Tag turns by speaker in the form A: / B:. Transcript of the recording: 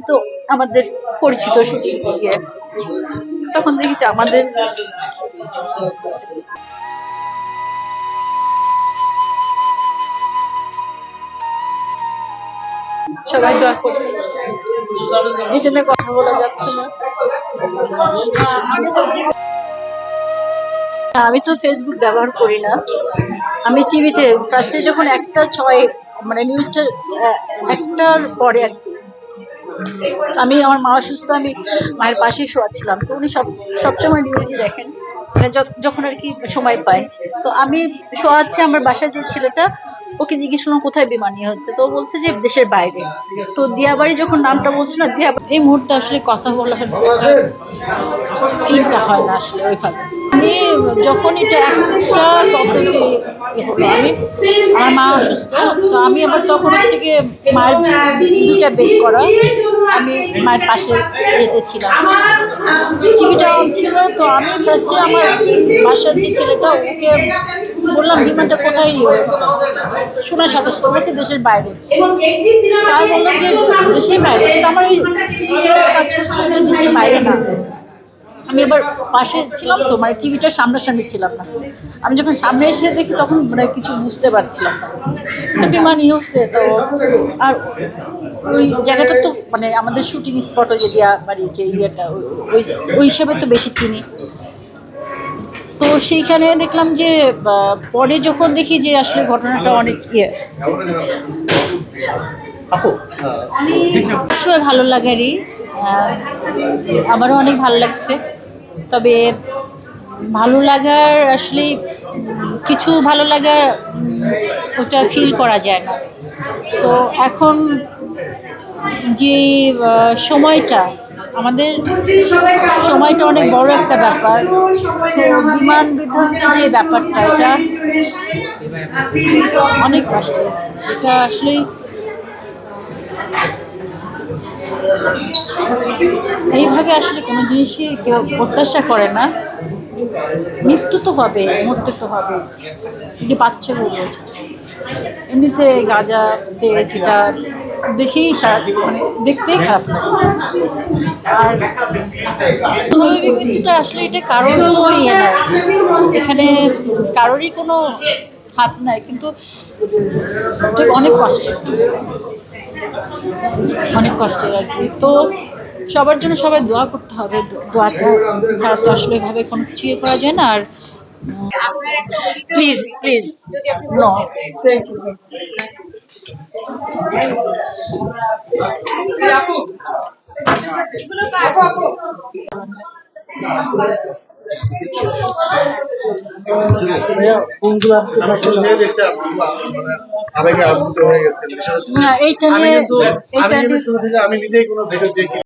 A: সবারই তো আমাদের পরিচিত শুটিং ইয়ে তখন দেখেছি আমাদের সবাই দোয়া করবে এই জন্য কথা বলা যাচ্ছে না। আমি তো ফেসবুক ব্যবহার করি না। আমি টিভিতে ফার্স্টে যখন একটা ছয় মানে নিউজটা একটার পরে আর কি। আমি, আমার মা অসুস্থ, আমি মায়ের পাশেই শোয়াচ্ছিলাম। তো উনি সব সবসময় নিউজই দেখেন মানে যখন আর কি সময় পায়। তো আমি শোয়াচ্ছি আমার বাসায় যে ছেলেটা, ওকে জিজ্ঞেস করলাম, কোথায় বিমান নিয়ে হচ্ছে? তো বলছে যে, দেশের বাইরে। তো দিয়াবাড়ি যখন নামটা বলছে না, দিয়াবাড়ি এই মুহূর্তে আসলে কথা বলার ফিলটা হয় না আসলে ওইভাবে। আমি যখন এটা একটা কত আমি, আমার মা অসুস্থ। তো আমি আবার তখন হচ্ছে গিয়ে মায়ের দুটা বেড করা। আমি মায়ের পাশে যেতে ছিলাম। টিভিটা অন ছিল, তো আমি ফার্স্টে আমার বাসার যে ছেলেটা, ওকে বললাম বিমানটা কোথায় নিয়ে শোনার সাথে সাথে দেশের বাইরে। তাই বললাম যে দেশের বাইরে, কিন্তু আমার সিরিয়াস কাজ করছিল এটা দেশের বাইরে না। আমি এবার পাশে ছিলাম তো মানে টিভিটার সামনাসামনি ছিলাম না। আমি যখন সামনে এসে দেখি তখন মানে কিছু বুঝতে পারছিলাম না। বিমান হচ্ছে তো আর ওই জায়গাটা তো মানে আমাদের শুটিং স্পটও যে দেওয়া বাড়ি যে ইয়েটা ওই- ওই হিসাবে তো বেশি চিনি। তো সেইখানে দেখলাম যে পরে যখন দেখি যে আসলে ঘটনাটা অনেক ইয়ে। অবশ্যই ভালো লাগারই আমারও অনেক ভালো লাগছে। তবে ভালো লাগার আসলে, কিছু ভালো লাগা ওটা ফিল করা যায় না। তো এখন যে সময়টা, আমাদের সময়টা অনেক বড় একটা ব্যাপার। তো বিমান বিধ্বস্ত যে ব্যাপারটা, এটা অনেক কষ্ট যেটা আসলে এইভাবে আসলে কোনো জিনিসই কেউ প্রত্যাশা করে না। মৃত্যু তো হবে, মরতে তো হবে। যে বাচ্চাগুলো এমনিতে গাঁজাতে যেটা দেখেই মানে দেখতেই খারাপ লাগে। আর স্বাভাবিক মৃত্যুটা আসলে এটা কারোর তো ইয়ে নাই। এখানে কারোরই কোনো হাত নাই, কিন্তু অনেক কষ্টের। অনেক কষ্টের আর কি। তো সবার জন্য সবাই দোয়া করতে হবে দোয়া ছাড়া তো আসলে এভাবে কোনো কিছু ইয়ে করা যায় না আর প্লিজ প্লিজ নো
B: হয়ে আমি নিজেই কোনো ভিডিও দেখি